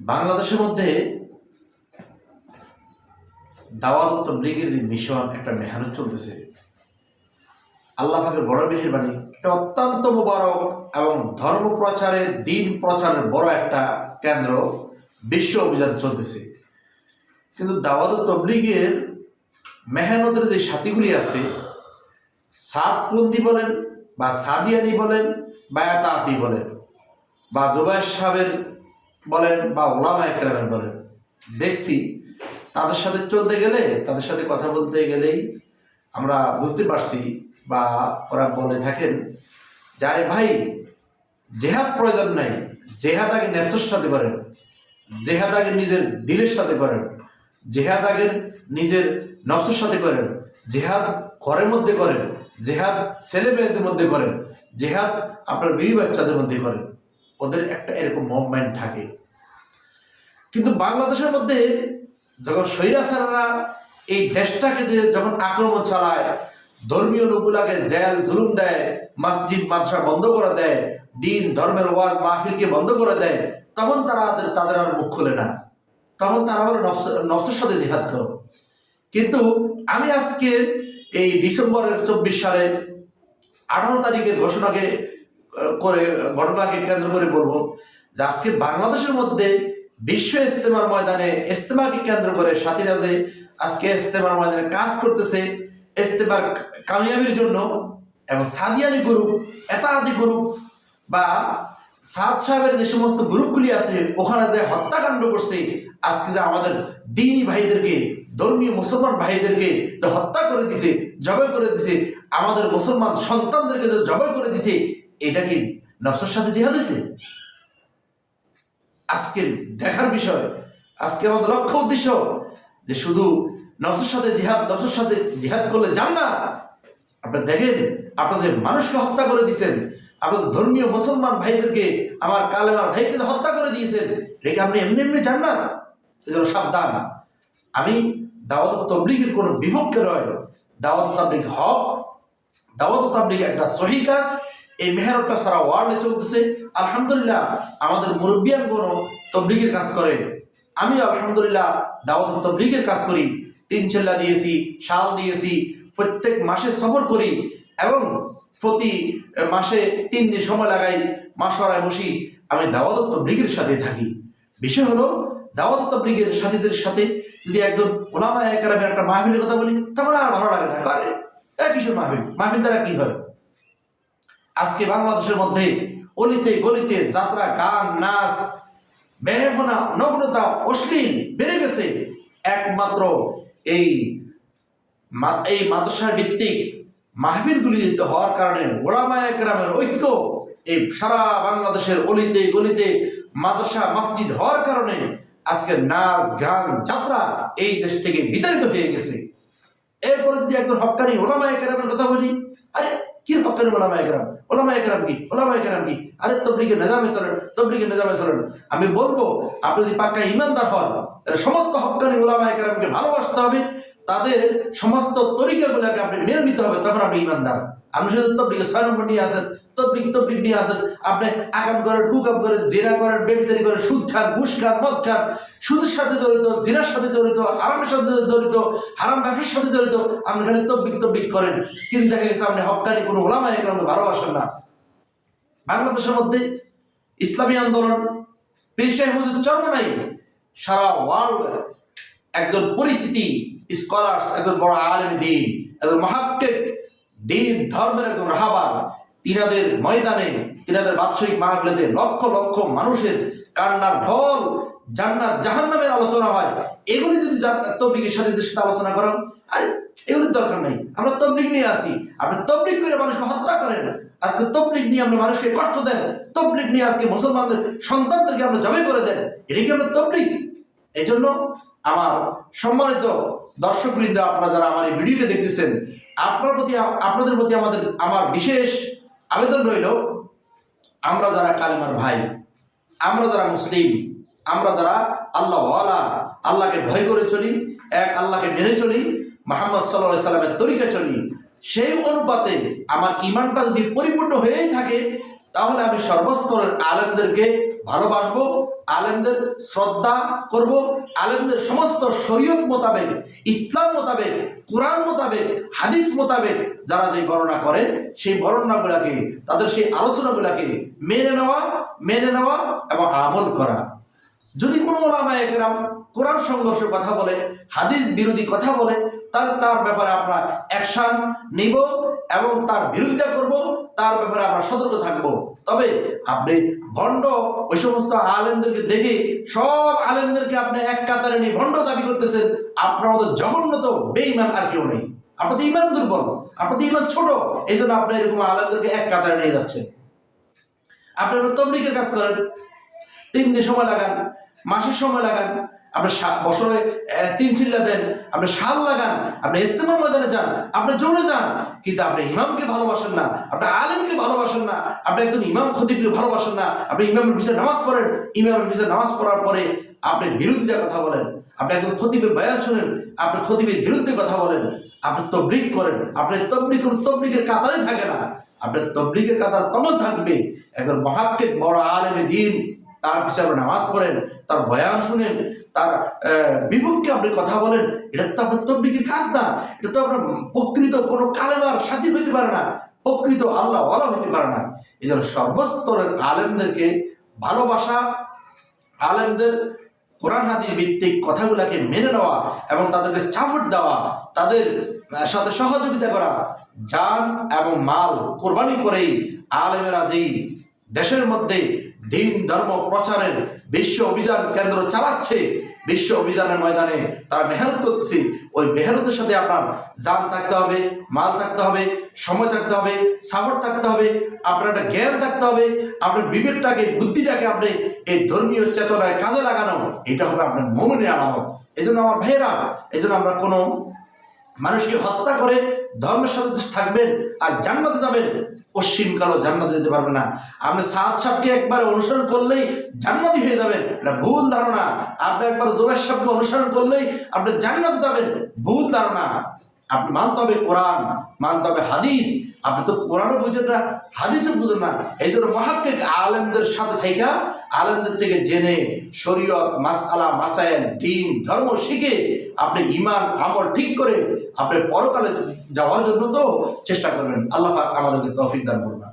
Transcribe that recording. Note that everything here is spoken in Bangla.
বাংলাদেশের মধ্যে দাওয়াত তবলিগের যে মিশন, একটা মেহনত চলতেছে। আল্লাহ বড় মেহরবানি এটা অত্যন্ত মুবারক এবং ধর্ম প্রচারের, দিন প্রচারের বড় একটা কেন্দ্র বিশ্ব অভিযান চলতেছে। কিন্তু দাওয়াত তবলিগের মেহনতের যে সাথীগুলি আছে সাতপন্থী বলেন বা সাদিয়ানি বলেন বা এতাতি বলেন বা জুবাইর সাহেবের বলেন বা ওলামা একরামের বলেন, দেখছি তাদের সাথে চলতে গেলে, তাদের সাথে কথা বলতে গেলেই আমরা বুঝতে পারছি বা ওরা বলে থাকেন যে ভাই, জেহাদ প্রয়োজন নাই, জেহাদ আগে নেফসের সাথে করেন, জেহাদ আগে নিজের দিলের সাথে করেন, জেহাদ আগে নিজের নফসের সাথে করেন, জেহাদ ঘরের মধ্যে করেন, জেহাদ ছেলে মেয়েদের মধ্যে করেন, জেহাদ আপনার বিবি বাচ্চাদের মধ্যে করেন। ওদের একটা এরকম মুভমেন্ট থাকে। কিন্তু বাংলাদেশের মধ্যে যখন স্বৈরাচাররা এই দেশটাকে যে যখন আক্রমণ চালায়, ধর্মীয় লোকগুলাকে জেল, জুলুম দেয়, মসজিদ, মাদ্রাসা বন্ধ করে দেয়, দিন, ধর্মের ওয়াজ, মাহফিলকে বন্ধ করে দেয়, তখন তারা তাদের- আর মুখ খোলে না। তখন তারা নফস- নফসের সাথে জিহাদ করো। কিন্তু আমি আজকে এই ডিসেম্বরের চব্বিশ সালে আঠারো তারিখের ঘোষণাকে করে, ঘটনাকে কেন্দ্র করে বলব যে আজকে বাংলাদেশের মধ্যে বিশ্ব ইস্তেমার ময়দানে ইস্তেমাকে কেন্দ্র করে সাথীরা যে আজকে ইস্তেমার ময়দানে কাজ করতেছে ইস্তেমার কামিয়াবির জন্য এবং সাদিয়ানি গ্রুপ এতাদি গ্রুপ বা সাদ সাহেবের যে সমস্ত গ্রুপগুলি আছে, ওখানে যে হত্যাকাণ্ড করছে, আজকে যে আমাদের দিনী ভাইদেরকে, ধর্মীয় মুসলমান ভাইদেরকে যে হত্যা করে দিছে, জবাই করে দিছে, আমাদের মুসলমান সন্তানদেরকে যে জবাই করে দিছে, এটা কি নফসের সাথে জিহাদ হয়েছে? আজকের দেখার বিষয়, আজকে আমাদের লক্ষ্য উদ্দেশ্য যে শুধু নফসের সাথে জিহাদ, নফসের সাথে জিহাদ করলে যান না। আপনার দেখেন, আপনার যে মানুষকে হত্যা করে দিয়েছেন, আপনার ধর্মীয় মুসলমান ভাইদেরকে, আমার কালেমার ভাইকে হত্যা করে দিয়েছেন রেখে আপনি এমনি এমনি যান না? এজন্য সাবধান। আমি দাওয়াত তবলিগের কোনো বিপক্ষে নয়। দাওয়াত তাবলিগ হক, দাওয়াত তাবলিগ একটা সহি কাজ। এই মেহরতটা সারা ওয়ার্ল্ডে চলতেছে। আলহামদুলিল্লাহ, আমাদের মুরব্বিয়ান কোনো তবলিগের কাজ করে আমি আলহামদুলিল্লাহ দাওয়াত তবলিগের কাজ করি। তিন চেল্লা দিয়েছি, শাল দিয়েছি, প্রত্যেক মাসে সফর করি এবং প্রতি মাসে তিন দিন সময় লাগাই, মাস মাসরায় বসি। আমি দাওয়াত তবলিগের সাথে থাকি। বিষয় হলো, দাওয়াত তবলিগের সাথীদের সাথে যদি একজন ওলামা একটা মাহফিলের কথা বলি, তখন আর ভালো লাগে না। এ কিসের মাহফিল? মাহফিল দ্বারা কি হয়? আজকে বাংলাদেশের মধ্যে অলিতে গলিতে যাত্রা, গান, নাচ বেহফনা নগ্নতা, অশ্লীল বেড়ে গেছে। একমাত্র এই এই মাদ্রাসা ভিত্তিক মাহফিলগুলিতে হওয়ার কারণে ওলামা একরামের ঐক্য এই সারা বাংলাদেশের অলিতে গলিতে মাদ্রাসা মসজিদ হওয়ার কারণে আজকে নাচ, গান, যাত্রা এই দেশ থেকে বিতাড়িত হয়ে গেছে। এরপরে যদি একজন হকানি ওলামা একরামের কথা বলি, আরে কি হকানি ওলামা একরাম ওলামা একরাম কি? ওলামা একরাম কি? আরে তবলিগে নেজামে চলেন, তবলিগে নেজামে চলেন। আমি বলব, আপনি যদি পাক্কা ইমানদার হন, তাহলে সমস্ত হকানি ওলামা একরামকে ভালোবাসতে হবে। তাদের সমস্ত তরিকাগুলোকে আপনি মেনে নিতে হবে, তখন আপনি ইমানদার। আপনি শুধু তবলিগে ছয় নম্বর নিয়ে আসেন, তবলিগ তবলিগ নিয়ে আসেন। আপনি আকাম করেন কুকাম করেন জেরা করেন বেবিচারি করেন, সুদ খান, ঘুষ খান, মদ খান সুদের সাথে জড়িত, জিনার সাথে জড়িত, হারামের সাথে জড়িত, হারাম ব্যবসার সাথে জড়িত, আপনি খালি তবলিগ তবলিগ করেন। কিন্তু দেখা গেছে আপনি হকানি কোনো ওলামা একরামকে ভালোবাসেন না। বাংলাদেশের মধ্যে ইসলামী আন্দোলন পেশায় হুজুর চর্ম নাই, সারা ওয়ার্ল্ড একজন পরিচিতি স্কলার্স একজন বড় আলেম দিন, একজন মহাক্কেক দিন, ধর্মের একজন রাহাবার, তিনাদের ময়দানে, তিনাদের বাৎসরিক মাহফিলেতে লক্ষ লক্ষ মানুষের কান্নার ঢল জান্নাত, জাহান্নামের আলোচনা হয়। এগুলি যদি তবলিগের সাথে সাথে আলোচনা করেন, আরে এগুলির দরকার নেই। আমরা তবলিগ নিয়ে আসি আপনি তবলিগ করে মানুষকে হত্যা করেন। আজকে তবলিগ নিয়ে আপনি মানুষকে কষ্ট দেন। তবলিগ নিয়ে আজকে মুসলমানদের, সন্তানদেরকে আপনি জবাই করে দেন। এটা কি আপনার তবলিগ? এই জন্য আমার সম্মানিত দর্শক দর্শকবৃন্দ, আপনারা যারা আমার এই ভিডিওকে দেখতেছেন, আপনার প্রতি আপনাদের প্রতি আমাদের, আমার বিশেষ আবেদন রইল, আমরা যারা কালেমার ভাই, আমরা যারা মুসলিম আমরা যারা আল্লাহ আল্লাহকে ভয় করে চলি, এক আল্লাহকে মেনে চলি, মোহাম্মদ সাল্লাহ সাল্লামের তরিকা চলি, সেই অনুপাতে আমার ইমানটা যদি পরিপূর্ণ হয়েই থাকে, তাহলে আমি সর্বস্তরের আলেমদেরকে ভালোবাসবো, আলেমদের শ্রদ্ধা করব, আলেমদের সমস্ত শরীয়ত মোতাবেক, ইসলাম মোতাবেক, কোরআন মোতাবেক, হাদিস মোতাবেক যারা যে বর্ণনা করে, সেই বর্ণনাগুলাকে, তাদের সেই আলোচনাগুলাকে মেনে নেওয়া মেনে নেওয়া এবং আমল করা। যদি কোনো ওলামা একরাম কোরআন সংঘর্ষের কথা বলে, হাদিস বিরোধী কথা বলে, তাহলে তার ব্যাপারে আমরা অ্যাকশন নিব এবং তার বিরোধিতা করব, তার ব্যাপারে আমরা সতর্ক থাকব। তবে আপনি ভণ্ড, ওই সমস্ত আলেমদেরকে দেখে সব আলেমদেরকে আপনি এক কাতারে নিয়ে ভণ্ড দাবি করতেছেন, আপনার মতো জঘন্যত বেইমান আর কেউ নেই। আপনাদের ইমান দুর্বল আপনাদের ইমান ছোট এই জন্য আপনি এরকম আলেমদেরকে এক কাতারে নিয়ে যাচ্ছেন। আপনারা তবলিকের কাজ করেন, তিন দিন সময় লাগান মাসের সময় লাগান, আপনি বছরে তিন চিল্লা দেন, আপনি সাল লাগান, আপনি ইস্তেমার ময়দানে যান, আপনি জোরে যান, কিন্তু আপনি ইমামকে ভালোবাসেন না, আপনি আলেমকে ভালোবাসেন না, আপনি একজন ইমাম খতিবকে ভালোবাসেন না, আপনি ইমামের পিছনে নামাজ পড়েন, ইমামের পিছনে নামাজ পড়ার পরে আপনি বিরোধিতার কথা বলেন, আপনি একজন খতিবের বয়ান শুনেন, আপনি খতিবের বিরুদ্ধে কথা বলেন, আপনি তবলিক করেন, আপনি তবলিক তবলিকের কাতারে থাকে না আপনার তবলিকের কাতার তখন থাকবে, একজন মহাক্কের বড় আলেমে দিন তার পিছনে নামাজ পড়েন, তার বয়ান শুনেন, তার বিপক্ষে আপনি কথা বলেন, এটা তো আপনার তবলিগের কাজ না, এটা তো আপনার প্রকৃত কোনো কালেমার সাথী হইতে পারে না, প্রকৃত আল্লাহ ওয়ালা হইতে পারে না। এই জন্য সর্বস্তরের আলেমদেরকে ভালোবাসা, আলেমদের কোরআন হাদিস ভিত্তিক কথাগুলোকে মেনে নেওয়া এবং তাদেরকে সাপোর্ট দেওয়া, তাদের সাথে সহযোগিতা করা যান এবং মাল কোরবানি করেই আলেমেরা যেই দেশের মধ্যে দিন, ধর্ম, প্রচারের বিশ্ব অভিযান কেন্দ্র চালাচ্ছে। বিশ্ব অভিযানের ময়দানে তারা মেহনত করছে ওই মেহনতের সাথে আপনার যান থাকতে হবে, মাল থাকতে হবে, সময় থাকতে হবে, সাপোর্ট থাকতে হবে, আপনার একটা জ্ঞান থাকতে হবে, আপনার বিবেকটাকে, বুদ্ধিটাকে আপনি এই ধর্মীয় চেতনায় কাজে লাগানো, এটা হবে আপনার মমিনের আলামত। এই জন্য আমার ভাইয়েরা এই জন্য আমরা কোনো মানুষকে হত্যা করে ধর্মের সাথে থাকবেন আর জান্নাতে যাবেন। পশ্চিমকালও জান্নাতে যেতে পারবেন না। আপনি সাত সাপকে একবার অনুসরণ করলেই জান্নাতি হয়ে যাবেন। এটা ভুল ধারণা। আপনি একবার জোবের সাপকে অনুসরণ করলেই আপনি জান্নাতে যাবেন। ভুল ধারণা। আপনি মানতে হবে কোরআন, মানতে হবে হাদিস। আপনি তো কোরআনও বুঝেন না, হাদিসও বুঝেন না। এই জন্য মহাক্কে আলেমদের সাথে থাইকা, আলেমদের থেকে জেনে শরীয়ত মাসালা মাসায়েল, দিন, ধর্ম শিখে আপনি ইমান আমল ঠিক করে আপনি পরকালে যাওয়ার জন্য তো চেষ্টা করবেন। আল্লাহ আমাদেরকে তৌফিক দান করবেন